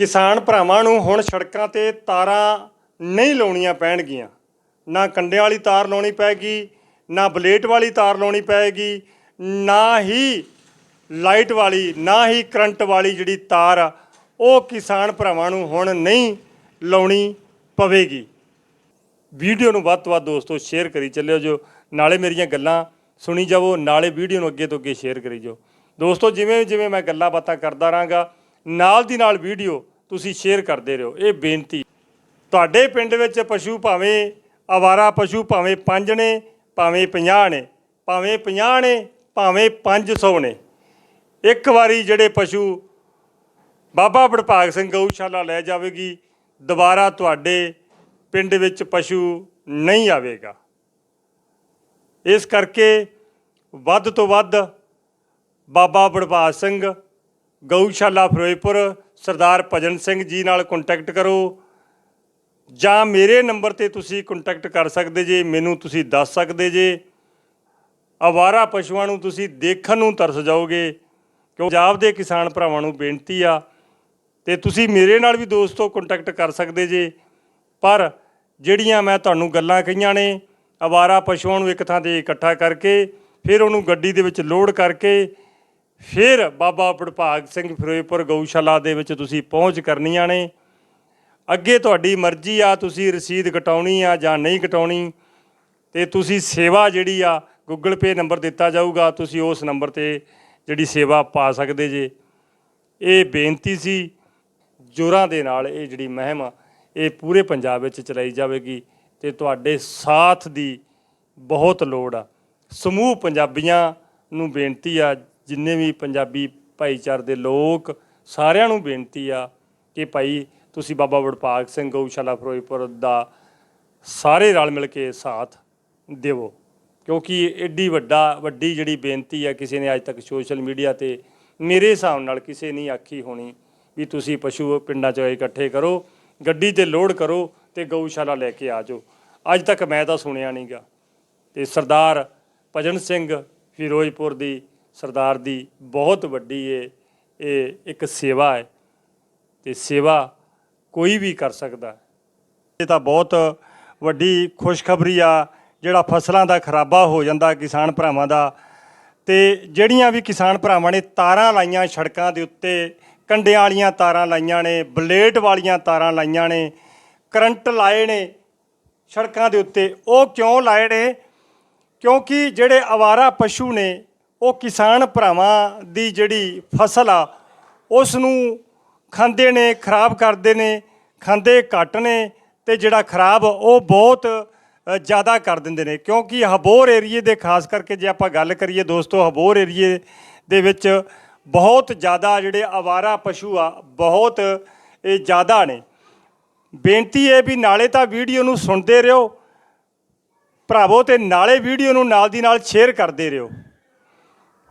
ਕਿਸਾਨ ਭਰਾਵਾਂ ਨੂੰ ਹੁਣ ਸੜਕਾਂ ਤੇ ਤਾਰਾਂ ਨਹੀਂ ਲਾਉਣੀਆਂ ਪੈਣਗੀਆਂ। ਨਾ ਕੰਡਿਆਂ ਵਾਲੀ ਤਾਰ ਲਾਉਣੀ ਪੈਗੀ, ਨਾ ਬਲੇਟ ਵਾਲੀ ਤਾਰ ਲਾਉਣੀ ਪੈਗੀ, ਨਾ ਹੀ ਲਾਈਟ ਵਾਲੀ, ਨਾ ਹੀ ਕਰੰਟ ਵਾਲੀ ਜਿਹੜੀ ਤਾਰ ਆ, ਉਹ ਕਿਸਾਨ ਭਰਾਵਾਂ ਨੂੰ ਹੁਣ ਨਹੀਂ ਲਾਉਣੀ ਪਵੇਗੀ। ਵੀਡੀਓ ਨੂੰ ਵੱਧ ਤੋਂ ਵੱਧ ਦੋਸਤੋ ਸ਼ੇਅਰ ਕਰੀ ਚੱਲਿਓ ਜੋ, ਨਾਲੇ ਮੇਰੀਆਂ ਗੱਲਾਂ ਸੁਣੀ ਜਾਵੋ, ਨਾਲੇ ਵੀਡੀਓ ਨੂੰ ਅੱਗੇ ਤੋਂ ਅੱਗੇ ਸ਼ੇਅਰ ਕਰੀ ਜਾਓ। ਦੋਸਤੋ ਜਿਵੇਂ ਜਿਵੇਂ ਮੈਂ ਗੱਲਾਂ ਬਾਤਾਂ ਕਰਦਾ ਰਾਂਗਾ ਨਾਲ ਦੀ ਨਾਲ ਵੀਡੀਓ ਤੁਸੀਂ ਸ਼ੇਅਰ ਕਰਦੇ ਰਹੋ। ਇਹ ਬੇਨਤੀ। ਤੁਹਾਡੇ ਪਿੰਡ ਵਿੱਚ ਪਸ਼ੂ ਭਾਵੇਂ ਆਵਾਰਾ ਪਸ਼ੂ ਭਾਵੇਂ ਪੰਜ ਨੇ, ਭਾਵੇਂ 50 ਨੇ, ਭਾਵੇਂ 50 ਨੇ, ਭਾਵੇਂ 500 ਨੇ। ਇੱਕ ਵਾਰੀ ਜਿਹੜੇ ਪਸ਼ੂ ਬਾਬਾ ਬੜਪਾਗ ਸਿੰਘ ਗਊਸ਼ਾਲਾ ਲੈ ਜਾਵੇਗੀ, ਦੁਬਾਰਾ ਤੁਹਾਡੇ ਪਿੰਡ ਵਿੱਚ ਪਸ਼ੂ ਨਹੀਂ ਆਵੇਗਾ। ਇਸ ਕਰਕੇ ਵੱਧ ਤੋਂ ਵੱਧ ਬਾਬਾ ਬੜਪਾਗ ਸਿੰਘ ਗਊਸ਼ਾਲਾ ਫਿਰੋਜ਼ਪੁਰ, ਸਰਦਾਰ ਭਜਨ ਸਿੰਘ ਜੀ ਨਾਲ ਕੰਟੈਕਟ ਕਰੋ। ਜਾਂ ਮੇਰੇ ਨੰਬਰ ਤੇ ਤੁਸੀਂ ਕੰਟੈਕਟ ਕਰ ਸਕਦੇ ਜੇ, ਮੈਨੂੰ ਤੁਸੀਂ ਦੱਸ ਸਕਦੇ ਜੇ। ਅਵਾਰਾ ਪਸ਼ੂਆਂ ਨੂੰ ਤੁਸੀਂ ਦੇਖਣ ਨੂੰ ਤਰਸ ਜਾਓਗੇ, ਕਿਉਂ ਪੰਜਾਬ ਦੇ ਕਿਸਾਨ ਭਰਾਵਾਂ ਨੂੰ ਬੇਨਤੀ ਆ। ਤੇ ਤੁਸੀਂ ਮੇਰੇ ਨਾਲ ਵੀ ਦੋਸਤੋ ਕੰਟੈਕਟ ਕਰ ਸਕਦੇ ਜੇ। ਪਰ ਜਿਹੜੀਆਂ ਮੈਂ ਤੁਹਾਨੂੰ ਗੱਲਾਂ ਕਹੀਆਂ ਨੇ ਅਵਾਰਾ ਪਸ਼ੂਆਂ ਨੂੰ ਇੱਕ ਥਾਂ ਤੇ ਇਕੱਠਾ ਕਰਕੇ, ਫਿਰ ਉਹਨੂੰ ਗੱਡੀ ਦੇ ਵਿੱਚ ਲੋਡ ਕਰਕੇ ਫਿਰ ਬਾਬਾ ਵਡਭਾਗ ਸਿੰਘ ਫਿਰੋਜ਼ਪੁਰ ਗਊਸ਼ਾਲਾ ਦੇ ਵਿੱਚ ਤੁਸੀਂ ਪਹੁੰਚ ਕਰਨੀਆਂ ਨੇ। ਅੱਗੇ ਤੁਹਾਡੀ ਮਰਜ਼ੀ ਆ, ਤੁਸੀਂ ਰਸੀਦ ਕਟਾਉਣੀ ਆ ਜਾਂ ਨਹੀਂ ਕਟਾਉਣੀ, ਤੇ ਤੁਸੀਂ ਸੇਵਾ ਜਿਹੜੀ ਆ ਗੂਗਲ ਪੇ ਨੰਬਰ ਦਿੱਤਾ ਜਾਊਗਾ, ਤੁਸੀਂ ਉਸ ਨੰਬਰ ਤੇ ਜਿਹੜੀ ਸੇਵਾ ਪਾ ਸਕਦੇ ਜੇ। ਇਹ ਬੇਨਤੀ ਸੀ, ਜੋਰਾਂ ਦੇ ਨਾਲ ਇਹ ਜਿਹੜੀ ਮਹਿਮ ਆ, ਇਹ ਪੂਰੇ ਪੰਜਾਬ ਵਿੱਚ ਚਲਾਈ ਜਾਵੇਗੀ ਤੇ ਤੁਹਾਡੇ ਸਾਥ ਦੀ ਬਹੁਤ ਲੋੜ ਆ। ਸਮੂਹ ਪੰਜਾਬੀਆਂ ਨੂੰ ਬੇਨਤੀ ਆ ਜਿੰਨੇ ਵੀ ਪੰਜਾਬੀ ਭਾਈਚਾਰ ਦੇ ਲੋਕ ਸਾਰਿਆਂ ਨੂੰ ਬੇਨਤੀ ਆ ਕਿ ਭਾਈ ਤੁਸੀਂ ਬਾਬਾ ਵਡਭਾਗ ਸਿੰਘ ਗਊਸ਼ਾਲਾ ਫਿਰੋਜ਼ਪੁਰ ਦਾ ਸਾਰੇ ਰਲ ਮਿਲ ਕੇ ਸਾਥ ਦੇਵੋ। ਕਿਉਂਕਿ ਐਡੀ ਵੱਡਾ, ਵੱਡੀ ਜਿਹੜੀ ਬੇਨਤੀ ਆ ਕਿਸੇ ਨੇ ਅੱਜ ਤੱਕ ਸੋਸ਼ਲ ਮੀਡੀਆ ਤੇ ਮੇਰੇ ਹਿਸਾਬ ਨਾਲ ਕਿਸੇ ਨਹੀਂ ਆਖੀ ਹੋਣੀ ਵੀ ਤੁਸੀਂ ਪਸ਼ੂ ਪਿੰਡਾਂ 'ਚ ਇਕੱਠੇ ਕਰੋ, ਗੱਡੀ ਤੇ ਲੋਡ ਕਰੋ ਤੇ ਗਊਸ਼ਾਲਾ ਲੈ ਕੇ ਆ ਜਾਓ। ਅੱਜ ਤੱਕ ਮੈਂ ਤਾਂ ਸੁਣਿਆ ਨਹੀਂਗਾ ਤੇ ਸਰਦਾਰ ਭਜਨ ਸਿੰਘ ਫਿਰੋਜ਼ਪੁਰ ਦੀ ਸਰਦਾਰ ਦੀ ਬਹੁਤ ਵੱਡੀ ਇਹ ਇਹ ਇੱਕ ਸੇਵਾ ਹੈ ਤੇ ਸੇਵਾ ਕੋਈ ਵੀ ਕਰ ਸਕਦਾ ਇਹ ਤਾਂ ਬਹੁਤ ਵੱਡੀ ਖੁਸ਼ਖਬਰੀ ਆ, ਜਿਹੜਾ ਫਸਲਾਂ ਦਾ ਖਰਾਬਾ ਹੋ ਜਾਂਦਾ ਕਿਸਾਨ ਭਰਾਵਾਂ ਦਾ। ਤੇ ਜਿਹੜੀਆਂ ਵੀ ਕਿਸਾਨ ਭਰਾਵਾਂ ਨੇ ਤਾਰਾਂ ਲਾਈਆਂ ਸੜਕਾਂ ਦੇ ਉੱਤੇ, ਕੰਡਿਆਂ ਵਾਲੀਆਂ ਤਾਰਾਂ ਲਾਈਆਂ ਨੇ, ਬਲੇਡ ਵਾਲੀਆਂ ਤਾਰਾਂ ਲਾਈਆਂ ਨੇ, ਕਰੰਟ ਲਾਏ ਨੇ ਸੜਕਾਂ ਦੇ ਉੱਤੇ, ਉਹ ਕਿਉਂ ਲਾਏ ਨੇ? ਕਿਉਂਕਿ ਜਿਹੜੇ ਆਵਾਰਾ ਪਸ਼ੂ ਨੇ ਉਹ ਕਿਸਾਨ ਭਰਾਵਾਂ ਦੀ ਜਿਹੜੀ ਫਸਲ ਆ ਉਸ ਨੂੰ ਖਾਂਦੇ ਨੇ, ਖਰਾਬ ਕਰਦੇ ਨੇ, ਖਾਂਦੇ ਘੱਟ ਨੇ ਤੇ ਜਿਹੜਾ ਖਰਾਬ ਉਹ ਬਹੁਤ ਜ਼ਿਆਦਾ ਕਰ ਦਿੰਦੇ ਨੇ। ਕਿਉਂਕਿ ਹਬੋਰ ਏਰੀਏ ਦੇ ਖਾਸ ਕਰਕੇ ਜੇ ਆਪਾਂ ਗੱਲ ਕਰੀਏ ਦੋਸਤੋ, ਹਬੋਰ ਏਰੀਏ ਦੇ ਵਿੱਚ ਬਹੁਤ ਜ਼ਿਆਦਾ ਜਿਹੜੇ ਆਵਾਰਾ ਪਸ਼ੂ ਆ, ਬਹੁਤ, ਇਹ ਜ਼ਿਆਦਾ ਨੇ। ਬੇਨਤੀ ਹੈ ਵੀ ਨਾਲੇ ਤਾਂ ਵੀਡੀਓ ਨੂੰ ਸੁਣਦੇ ਰਹੋ, ਭਰਾਵੋ ਤੇ ਨਾਲੇ ਵੀਡੀਓ ਨੂੰ ਨਾਲ ਦੀ ਨਾਲ ਸ਼ੇਅਰ ਕਰਦੇ ਰਹੋ।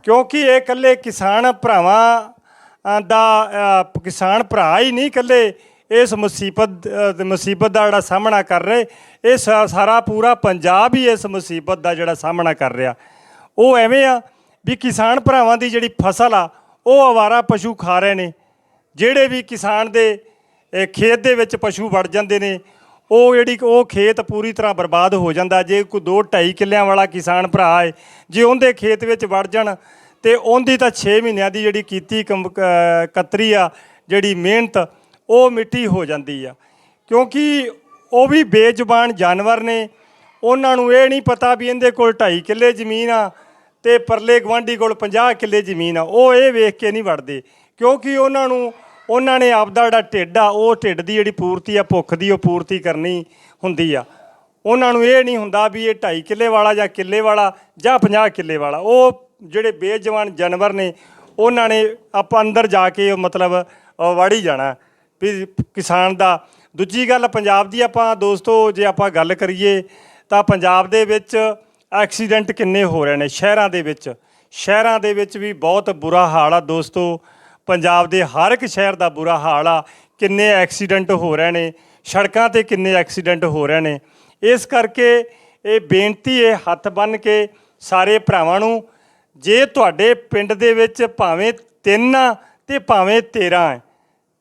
ਕਿਉਂਕਿ ਇਹ ਇਕੱਲੇ ਕਿਸਾਨ ਭਰਾਵਾਂ ਦਾ ਕਿਸਾਨ ਭਰਾ ਹੀ ਨਹੀਂ ਇਕੱਲੇ, ਇਸ ਮੁਸੀਬਤ ਮੁਸੀਬਤ ਦਾ ਜਿਹੜਾ ਸਾਹਮਣਾ ਕਰ ਰਹੇ, ਇਹ ਸਾਰਾ ਪੂਰਾ ਪੰਜਾਬ ਹੀ ਇਸ ਮੁਸੀਬਤ ਦਾ ਜਿਹੜਾ ਸਾਹਮਣਾ ਕਰ ਰਿਹਾ। ਉਹ ਐਵੇਂ ਆ ਵੀ ਕਿਸਾਨ ਭਰਾਵਾਂ ਦੀ ਜਿਹੜੀ ਫਸਲ ਆ, ਉਹ ਆਵਾਰਾ ਪਸ਼ੂ ਖਾ ਰਹੇ ਨੇ, ਜਿਹੜੇ ਵੀ ਕਿਸਾਨ ਦੇ ਖੇਤ ਦੇ ਵਿੱਚ ਪਸ਼ੂ ਵੜ ਜਾਂਦੇ ਨੇ ਉਹ ਜਿਹੜੀ ਉਹ ਖੇਤ ਪੂਰੀ ਤਰ੍ਹਾਂ ਬਰਬਾਦ ਹੋ ਜਾਂਦਾ। ਜੇ ਕੋਈ 2 2.5 ਕਿੱਲਿਆਂ ਵਾਲਾ ਕਿਸਾਨ ਭਰਾ ਹੈ ਜੇ ਉਹਦੇ ਖੇਤ ਵਿੱਚ ਵੜ ਜਾਣ ਤੇ ਉਹਦੀ ਤਾਂ 6 ਮਹੀਨਿਆਂ ਦੀ ਜਿਹੜੀ ਕੀਤੀ ਕੰਮ- ਕਤਰੀ ਆ, ਜਿਹੜੀ ਮਿਹਨਤ, ਉਹ ਮਿੱਟੀ ਹੋ ਜਾਂਦੀ ਆ। ਕਿਉਂਕਿ ਉਹ ਵੀ ਬੇਜ਼ੁਬਾਨ ਜਾਨਵਰ ਨੇ। ਉਹਨਾਂ ਨੂੰ ਇਹ ਨਹੀਂ ਪਤਾ ਵੀ ਇਹਦੇ ਕੋਲ 2.5 ਕਿੱਲੇ ਜ਼ਮੀਨ ਆ ਤੇ ਪਰਲੇ ਗਵਾਂਢੀ ਕੋਲ 50 ਕਿੱਲੇ ਜ਼ਮੀਨ ਆ। ਉਹ ਇਹ ਵੇਖ ਕੇ ਨਹੀਂ ਵੜਦੇ। ਕਿਉਂਕਿ ਉਹਨਾਂ ਨੂੰ ਉਹਨਾਂ ਨੇ ਆਪਦਾ ਜਿਹੜਾ ਢਿੱਡ ਆ, ਉਹ ਢਿੱਡ ਦੀ ਜਿਹੜੀ ਪੂਰਤੀ ਆ, ਭੁੱਖ ਦੀ ਉਹ ਪੂਰਤੀ ਕਰਨੀ ਹੁੰਦੀ ਆ। ਉਹਨਾਂ ਨੂੰ ਇਹ ਨਹੀਂ ਹੁੰਦਾ ਵੀ ਇਹ 2.5 ਕਿੱਲੇ ਵਾਲਾ ਜਾਂ ਕਿੱਲੇ ਵਾਲਾ ਜਾਂ 50 ਕਿੱਲੇ ਵਾਲਾ। ਉਹ ਜਿਹੜੇ ਬੇਜਵਾਨ ਜਾਨਵਰ ਨੇ, ਉਹਨਾਂ ਨੇ ਆਪਾਂ ਅੰਦਰ ਜਾ ਕੇ ਮਤਲਬ ਵਾੜੀ ਜਾਣਾ। ਵੀ ਕਿਸਾਨ ਦਾ। ਦੂਜੀ ਗੱਲ, ਪੰਜਾਬ ਦੀ ਆਪਾਂ ਦੋਸਤੋ, ਜੇ ਆਪਾਂ ਗੱਲ ਕਰੀਏ, ਤਾਂ ਪੰਜਾਬ ਦੇ ਵਿੱਚ ਐਕਸੀਡੈਂਟ ਕਿੰਨੇ ਹੋ ਰਹੇ ਨੇ ਸ਼ਹਿਰਾਂ ਦੇ ਵਿੱਚ। ਸ਼ਹਿਰਾਂ ਦੇ ਵਿੱਚ ਵੀ ਬਹੁਤ ਬੁਰਾ ਹਾਲ ਆ ਦੋਸਤੋ। ਪੰਜਾਬ ਦੇ ਹਰ ਇੱਕ ਸ਼ਹਿਰ ਦਾ ਬੁਰਾ ਹਾਲ ਆ। ਕਿੰਨੇ ਐਕਸੀਡੈਂਟ ਹੋ ਰਹੇ ਨੇ, ਸੜਕਾਂ ਤੇ ਕਿੰਨੇ ਐਕਸੀਡੈਂਟ ਹੋ ਰਹੇ ਨੇ। ਇਸ ਕਰਕੇ ਇਹ ਬੇਨਤੀ ਹੈ, ਹੱਥ ਬੰਨ ਕੇ ਸਾਰੇ ਭਰਾਵਾਂ ਨੂੰ, ਜੇ ਤੁਹਾਡੇ ਪਿੰਡ ਦੇ ਵਿੱਚ ਭਾਵੇਂ ਤਿੰਨ ਆ ਤੇ ਭਾਵੇਂ 13 ਹੈ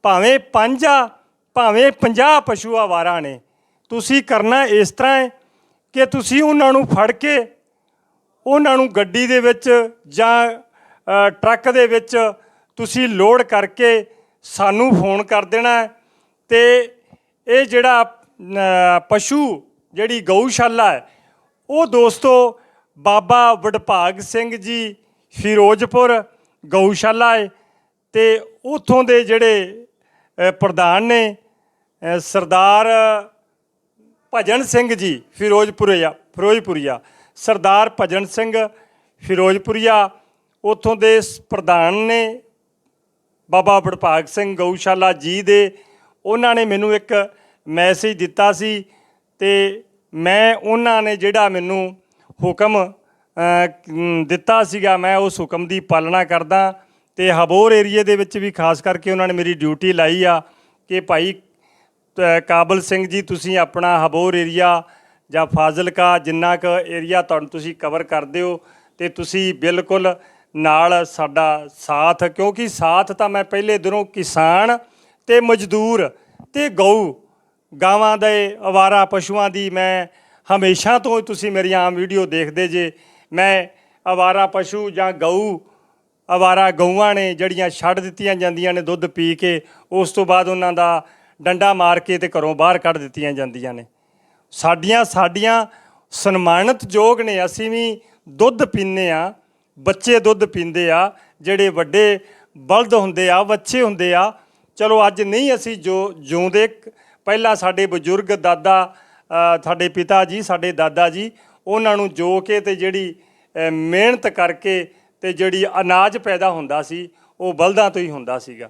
ਭਾਵੇਂ ਪੰਜ ਆ, ਭਾਵੇਂ 50 ਪਸ਼ੂ ਆਵਾਰਾ ਨੇ, ਤੁਸੀਂ ਕਰਨਾ ਇਸ ਤਰ੍ਹਾਂ ਹੈ ਕਿ ਤੁਸੀਂ ਉਹਨਾਂ ਨੂੰ ਫੜ ਕੇ ਉਹਨਾਂ ਨੂੰ ਗੱਡੀ ਦੇ ਵਿੱਚ ਜਾਂ ਟਰੱਕ ਦੇ ਵਿੱਚ ਤੁਸੀਂ ਲੋਡ ਕਰਕੇ ਸਾਨੂੰ ਫੋਨ ਕਰ ਦੇਣਾ ਹੈ ਤੇ ਇਹ ਜਿਹੜਾ ਪਸ਼ੂ ਜਿਹੜੀ ਗਊਸ਼ਾਲਾ ਹੈ, ਉਹ ਦੋਸਤੋ ਬਾਬਾ ਵਡਭਾਗ ਸਿੰਘ ਜੀ ਫਿਰੋਜ਼ਪੁਰ ਗਊਸ਼ਾਲਾ ਹੈ ਤੇ ਉਥੋਂ ਦੇ ਜਿਹੜੇ ਪ੍ਰਧਾਨ ਨੇ ਸਰਦਾਰ ਭਜਨ ਸਿੰਘ ਜੀ ਫਿਰੋਜ਼ਪੁਰੀਆ ਫਿਰੋਜ਼ਪੁਰੀਆ, ਸਰਦਾਰ ਭਜਨ ਸਿੰਘ ਫਿਰੋਜ਼ਪੁਰੀਆ, ਉਥੋਂ ਦੇ ਪ੍ਰਧਾਨ ਨੇ ਬਾਬਾ ਬੜਭਾਗ ਸਿੰਘ ਗਊਸ਼ਾਲਾ ਜੀ ਦੇ। ਉਹਨਾਂ ਨੇ ਮੈਨੂੰ ਇੱਕ ਮੈਸੇਜ ਦਿੱਤਾ ਸੀ ਤੇ ਮੈਂ ਉਹਨਾਂ ਨੇ ਜਿਹੜਾ ਮੈਨੂੰ ਹੁਕਮ ਦਿੱਤਾ ਸੀਗਾ, ਮੈਂ ਉਸ ਹੁਕਮ ਦੀ ਪਾਲਣਾ ਕਰਦਾ ਤੇ ਹਬੋਰ ਏਰੀਏ ਦੇ ਵਿੱਚ ਵੀ ਖਾਸ ਕਰਕੇ ਉਹਨਾਂ ਨੇ ਮੇਰੀ ਡਿਊਟੀ ਲਾਈ ਆ ਕਿ ਭਾਈ ਕਾਬਲ ਸਿੰਘ ਜੀ, ਤੁਸੀਂ ਆਪਣਾ ਹਬੋਰ ਏਰੀਆ ਜਾਂ ਫਾਜ਼ਿਲਕਾ ਜਿੰਨਾ ਕੁ ਏਰੀਆ ਤੁਹਾਨੂੰ ਤੁਸੀਂ ਕਵਰ ਕਰਦੇ ਹੋ ਤੇ ਤੁਸੀਂ ਬਿਲਕੁਲ ਨਾਲ ਸਾਡਾ ਸਾਥ, ਕਿਉਂਕਿ ਸਾਥ ਤਾਂ ਮੈਂ ਪਹਿਲੇ ਦਿਨੋਂ ਕਿਸਾਨ ਤੇ ਮਜ਼ਦੂਰ ਤੇ ਗਊ, ਗਾਵਾਂ ਦੇ ਅਵਾਰਾ ਪਸ਼ੂਆਂ ਦੀ ਮੈਂ ਹਮੇਸ਼ਾ ਤੋਂ ਤੁਸੀਂ ਮੇਰੀ ਆਮ ਵੀਡੀਓ ਦੇਖਦੇ ਜੇ, ਮੈਂ ਅਵਾਰਾ ਪਸ਼ੂ ਜਾਂ ਗਊ, ਅਵਾਰਾ ਗਊਆਂ ਨੇ ਜਿਹੜੀਆਂ ਛੱਡ ਦਿੱਤੀਆਂ ਜਾਂਦੀਆਂ ਨੇ ਦੁੱਧ ਪੀ ਕੇ, ਉਸ ਤੋਂ ਬਾਅਦ ਉਹਨਾਂ ਦਾ ਡੰਡਾ ਮਾਰ ਕੇ ਤੇ ਘਰੋਂ ਬਾਹਰ ਕੱਢ ਦਿੱਤੀਆਂ ਜਾਂਦੀਆਂ ਨੇ। ਸਾਡੀਆਂ ਸਾਡੀਆਂ ਸਨਮਾਨਿਤ ਯੋਗ ਨੇ, ਅਸੀਂ ਵੀ ਦੁੱਧ ਪੀਂਦੇ ਆ ਬੱਚੇ ਦੁੱਧ ਪੀਂਦੇ ਆ, ਜਿਹੜੇ ਵੱਡੇ ਬਲਦ ਹੁੰਦੇ ਆ ਬੱਚੇ ਹੁੰਦੇ ਆ, ਚਲੋ ਅੱਜ ਨਹੀਂ ਅਸੀਂ ਜੋ ਜਿਉਂਦੇ, ਪਹਿਲਾਂ ਸਾਡੇ ਬਜ਼ੁਰਗ ਦਾਦਾ ਸਾਡੇ ਪਿਤਾ ਜੀ, ਸਾਡੇ ਦਾਦਾ ਜੀ, ਉਹਨਾਂ ਨੂੰ ਜੋ ਕੇ ਤੇ ਜਿਹੜੀ ਮਿਹਨਤ ਕਰਕੇ ਤੇ ਜਿਹੜੀ ਅਨਾਜ ਪੈਦਾ ਹੁੰਦਾ ਸੀ, ਉਹ ਬਲਦਾਂ ਤੋਂ ਹੀ ਹੁੰਦਾ ਸੀਗਾ।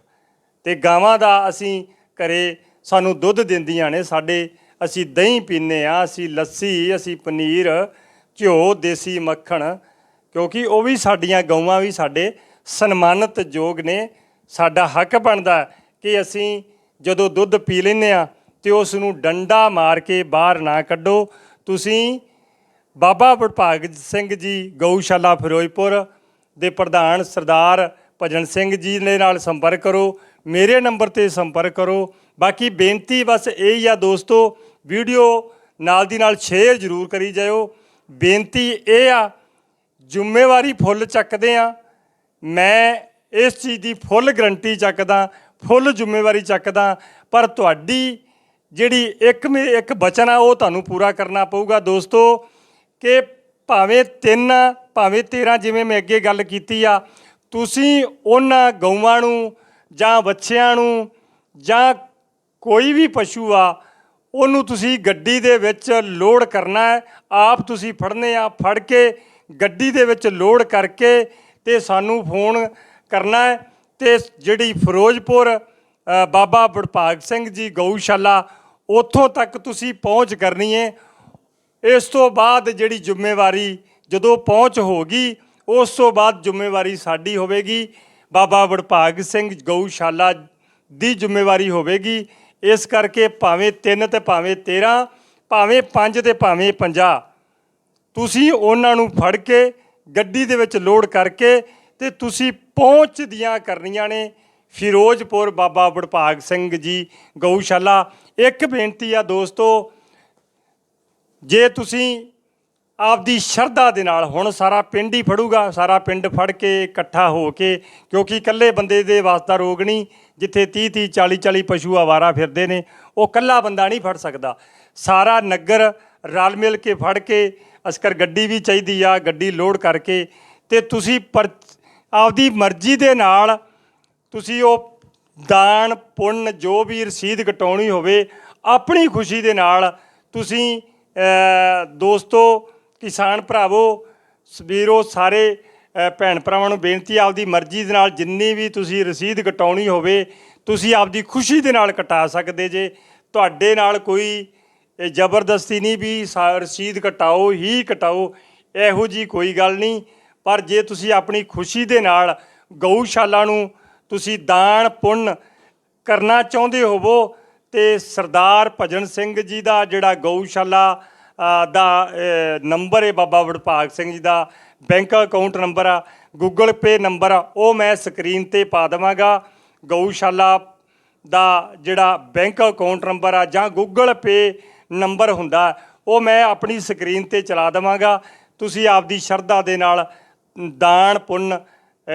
ਤੇ ਗਾਵਾਂ ਦਾ ਅਸੀਂ ਘਰੇ ਸਾਨੂੰ ਦੁੱਧ ਦਿੰਦੀਆਂ ਨੇ, ਸਾਡੇ ਅਸੀਂ ਦਹੀਂ ਪੀਂਦੇ ਆ, ਅਸੀਂ ਲੱਸੀ, ਅਸੀਂ ਪਨੀਰ, ਘਿਓ, ਦੇਸੀ ਮੱਖਣ ਕਿਉਂਕਿ ਉਹ ਵੀ ਸਾਡੀਆਂ ਗਊਆਂ ਵੀ ਸਾਡੇ ਸਨਮਾਨਿਤ ਯੋਗ ਨੇ। ਸਾਡਾ ਹੱਕ ਬਣਦਾ ਕਿ ਅਸੀਂ ਜਦੋਂ ਦੁੱਧ ਪੀ ਲੈਂਦੇ ਆ ਤੇ ਉਸ ਨੂੰ ਡੰਡਾ ਮਾਰ ਕੇ ਬਾਹਰ ਨਾ ਕੱਢੋ। ਤੁਸੀਂ ਬਾਬਾ ਵਡਭਾਗ ਸਿੰਘ ਜੀ ਗਊਸ਼ਾਲਾ ਫਿਰੋਜ਼ਪੁਰ ਦੇ ਪ੍ਰਧਾਨ ਸਰਦਾਰ ਭਜਨ ਸਿੰਘ ਜੀ ਦੇ ਨਾਲ ਸੰਪਰਕ ਕਰੋ। ਮੇਰੇ ਨੰਬਰ ਤੇ ਸੰਪਰਕ ਕਰੋ। ਬਾਕੀ ਬੇਨਤੀ ਬਸ ਇਹ ਹੀ ਆ ਦੋਸਤੋ, ਵੀਡੀਓ ਨਾਲ ਦੀ ਨਾਲ ਸ਼ੇਅਰ ਜ਼ਰੂਰ ਕਰੀ ਜਾਇਓ। ਬੇਨਤੀ ਇਹ ਆ ਜ਼ਿੰਮੇਵਾਰੀ ਫੁੱਲ ਚੱਕਦੇ ਆ। ਮੈਂ ਇਸ ਚੀਜ਼ ਦੀ ਫੁੱਲ ਗਰੰਟੀ ਚੱਕਦਾ, ਫੁੱਲ ਜ਼ਿੰਮੇਵਾਰੀ ਚੱਕਦਾ, ਪਰ ਤੁਹਾਡੀ ਜਿਹੜੀ ਇੱਕ ਮੇ, ਇੱਕ ਬਚਨ ਆ, ਉਹ ਤੁਹਾਨੂੰ ਪੂਰਾ ਕਰਨਾ ਪਊਗਾ। ਦੋਸਤੋ, ਕਿ ਭਾਵੇਂ ਤਿੰਨ, ਭਾਵੇਂ 13 ਜਿਵੇਂ ਮੈਂ ਅੱਗੇ ਗੱਲ ਕੀਤੀ ਆ, ਤੁਸੀਂ ਉਹਨਾਂ ਗਊਆਂ ਨੂੰ ਜਾਂ ਬੱਚਿਆਂ ਨੂੰ ਜਾਂ ਕੋਈ ਵੀ ਪਸ਼ੂ ਆ, ਉਹਨੂੰ ਤੁਸੀਂ ਗੱਡੀ ਦੇ ਵਿੱਚ ਲੋਡ ਕਰਨਾ ਹੈ। ਆਪ ਤੁਸੀਂ ਫੜਨੇ ਆ, ਫੜ ਕੇ ਗੱਡੀ ਦੇ ਵਿੱਚ ਲੋਡ ਕਰਕੇ ਤੇ ਸਾਨੂੰ ਫੋਨ ਕਰਨਾ ਹੈ ਤੇ ਜਿਹੜੀ ਫਿਰੋਜ਼ਪੁਰ ਬਾਬਾ ਵਡਭਾਗ ਸਿੰਘ ਜੀ ਗਊਸ਼ਾਲਾ, ਉੱਥੋਂ ਤੱਕ ਤੁਸੀਂ ਪਹੁੰਚ ਕਰਨੀ ਹੈ। ਇਸ ਤੋਂ ਬਾਅਦ ਜਿਹੜੀ ਜ਼ਿੰਮੇਵਾਰੀ ਜਦੋਂ ਪਹੁੰਚ ਹੋ ਗਈ ਉਸ ਤੋਂ ਬਾਅਦ ਜ਼ਿੰਮੇਵਾਰੀ ਸਾਡੀ ਹੋਵੇਗੀ। ਬਾਬਾ ਵਡਭਾਗ ਸਿੰਘ ਗਊਸ਼ਾਲਾ ਦੀ ਜ਼ਿੰਮੇਵਾਰੀ ਹੋਵੇਗੀ। ਇਸ ਕਰਕੇ ਭਾਵੇਂ 3 ਤੇ ਭਾਵੇਂ 13 ਭਾਵੇਂ 5 ਤੇ ਭਾਵੇਂ 50 ਤੁਸੀਂ ਉਹਨਾਂ ਨੂੰ ਫੜ ਕੇ ਗੱਡੀ ਦੇ ਵਿੱਚ ਲੋਡ ਕਰਕੇ ਤੇ ਤੁਸੀਂ ਪਹੁੰਚ ਦੀਆਂ ਕਰਨੀਆਂ ਨੇ। ਫਿਰੋਜ਼ਪੁਰ ਬਾਬਾ ਵਡਭਾਗ ਸਿੰਘ ਜੀ ਗਊਸ਼ਾਲਾ। ਇੱਕ ਬੇਨਤੀ ਆ ਦੋਸਤੋ, ਜੇ ਤੁਸੀਂ ਆਪਦੀ ਸ਼ਰਧਾ ਦੇ ਨਾਲ ਹੁਣ ਸਾਰਾ ਪਿੰਡ ਹੀ ਫੜੂਗਾ, ਸਾਰਾ ਪਿੰਡ ਫੜ ਕੇ ਇਕੱਠਾ ਹੋ ਕੇ, ਕਿਉਂਕਿ ਇਕੱਲੇ ਬੰਦੇ ਦੇ ਵਾਸਤਾ ਰੋਗ ਨਹੀਂ, ਜਿੱਥੇ 30 30 40 40 ਪਸ਼ੂ ਆਵਾਰਾ ਫਿਰਦੇ ਨੇ, ਉਹ ਇਕੱਲਾ ਬੰਦਾ ਨਹੀਂ ਫੜ ਸਕਦਾ। ਸਾਰਾ ਨਗਰ ਰਲ ਮਿਲ ਕੇ ਫੜ ਕੇ ਅਸਕਰ ਗੱਡੀ ਵੀ ਚਾਹੀਦੀ ਆ, ਗੱਡੀ ਲੋਡ ਕਰਕੇ ਤੇ ਤੁਸੀਂ ਪਰ, ਆਪਦੀ ਮਰਜ਼ੀ ਦੇ ਨਾਲ ਤੁਸੀਂ ਉਹ ਦਾਨ, ਪੁੰਨ, ਜੋ ਵੀ ਰਸੀਦ ਕਟਾਉਣੀ ਹੋਵੇ, ਆਪਣੀ ਖੁਸ਼ੀ ਦੇ ਨਾਲ ਤੁਸੀਂ ਦੋਸਤੋ, ਕਿਸਾਨ ਭਰਾਵੋ, ਵੀਰੋ, ਸਾਰੇ ਭੈਣ ਭਰਾਵਾਂ ਨੂੰ ਬੇਨਤੀ ਆਪਦੀ ਮਰਜ਼ੀ ਦੇ ਨਾਲ ਜਿੰਨੀ ਵੀ ਤੁਸੀਂ ਰਸੀਦ ਕਟਾਉਣੀ ਹੋਵੇ, ਤੁਸੀਂ ਆਪਦੀ ਖੁਸ਼ੀ ਦੇ ਨਾਲ ਕਟਾ ਸਕਦੇ ਜੇ। ਤੁਹਾਡੇ ਨਾਲ ਕੋਈ ਇਹ ਜ਼ਬਰਦਸਤੀ ਨਹੀਂ ਵੀ ਸਾ- ਰਸੀਦ ਕਟਾਓ, ਹੀ ਕਟਾਓ, ਇਹੋ ਜੀ ਕੋਈ ਗੱਲ ਨਹੀਂ। ਪਰ ਜੇ ਤੁਸੀਂ ਆਪਣੀ ਖੁਸ਼ੀ ਦੇ ਨਾਲ ਗਊਸ਼ਾਲਾ ਨੂੰ ਤੁਸੀਂ ਦਾਨ ਪੁੰਨ ਕਰਨਾ ਚਾਹੁੰਦੇ ਹੋਵੋ, ਤੇ ਸਰਦਾਰ ਭਜਨ ਸਿੰਘ ਜੀ ਦਾ ਜਿਹੜਾ ਗਊਸ਼ਾਲਾ ਦਾ ਨੰਬਰ ਹੈ ਬਾਬਾ ਵਡਭਾਗ ਸਿੰਘ ਜੀ ਦਾ, ਬੈਂਕ ਅਕਾਊਂਟ ਨੰਬਰ ਆ, ਗੂਗਲ ਪੇ ਨੰਬਰ ਆ, ਉਹ ਮੈਂ ਸਕਰੀਨ ਤੇ ਪਾ ਦੇਵਾਂਗਾ। ਗਊਸ਼ਾਲਾ ਦਾ ਜਿਹੜਾ ਬੈਂਕ ਅਕਾਊਂਟ ਨੰਬਰ ਆ ਜਾਂ ਗੂਗਲ ਪੇ ਨੰਬਰ ਹੁੰਦਾ, ਉਹ ਮੈਂ ਆਪਣੀ ਸਕਰੀਨ ਤੇ ਚਲਾ ਦੇਵਾਂਗਾ। ਤੁਸੀਂ ਆਪਦੀ ਸ਼ਰਧਾ ਦੇ ਨਾਲ ਦਾਨ, ਪੁੰਨ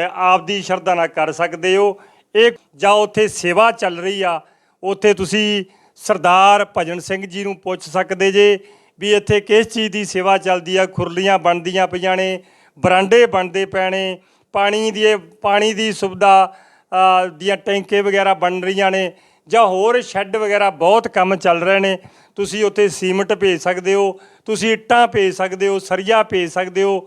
ਆਪਦੀ ਸ਼ਰਧਾ ਨਾਲ ਕਰ ਸਕਦੇ ਹੋ। ਇਹ ਜਾਂ ਉੱਥੇ ਸੇਵਾ ਚੱਲ ਰਹੀ ਆ, ਉੱਥੇ ਤੁਸੀਂ ਸਰਦਾਰ ਭਜਨ ਸਿੰਘ ਜੀ ਨੂੰ ਪੁੱਛ ਸਕਦੇ ਜੇ ਵੀ ਇੱਥੇ ਕਿਸ ਚੀਜ਼ ਦੀ ਸੇਵਾ ਚੱਲਦੀ ਆ? ਖੁਰਲੀਆਂ ਬਣਦੀਆਂ ਪਈਆਂ ਨੇ, ਬਰਾਂਡੇ ਬਣਦੇ ਪਏ ਨੇ, ਪਾਣੀ ਦੀ ਪਾਣੀ ਦੀ ਸੁਵਿਧਾ ਦੀਆਂ ਟੈਂਕੇ ਵਗੈਰਾ ਬਣ ਰਹੀਆਂ ਨੇ। ਜਾਂ ਹੋਰ ਸ਼ੈੱਡ ਵਗੈਰਾ ਬਹੁਤ ਕੰਮ ਚੱਲ ਰਹੇ ਨੇ, ਤੁਸੀਂ ਉੱਥੇ ਸੀਮਿੰਟ ਭੇਜ ਸਕਦੇ ਹੋ, ਤੁਸੀਂ ਇੱਟਾਂ ਭੇਜ ਸਕਦੇ ਹੋ, ਸਰੀਆ ਭੇਜ ਸਕਦੇ ਹੋ।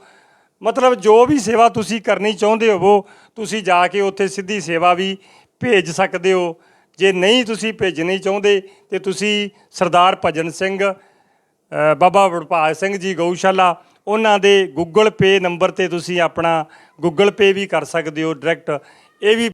ਮਤਲਬ ਜੋ ਵੀ ਸੇਵਾ ਤੁਸੀਂ ਕਰਨੀ ਚਾਹੁੰਦੇ ਹੋਵੋ, ਤੁਸੀਂ ਜਾ ਕੇ ਉੱਥੇ ਸਿੱਧੀ ਸੇਵਾ ਵੀ ਭੇਜ ਸਕਦੇ ਹੋ। ਜੇ ਨਹੀਂ ਤੁਸੀਂ ਭੇਜਣੀ ਚਾਹੁੰਦੇ, ਤੇ ਤੁਸੀਂ ਸਰਦਾਰ ਭਜਨ ਸਿੰਘ ਬਾਬਾ ਵਡਭਾਗ ਸਿੰਘ ਜੀ ਗਊਸ਼ਾਲਾ, ਉਹਨਾਂ ਦੇ ਗੂਗਲ ਪੇ ਨੰਬਰ ਤੇ ਤੁਸੀਂ ਆਪਣਾ ਗੂਗਲ ਪੇ ਵੀ ਕਰ ਸਕਦੇ ਹੋ ਡਾਇਰੈਕਟ ਇਹ ਵੀ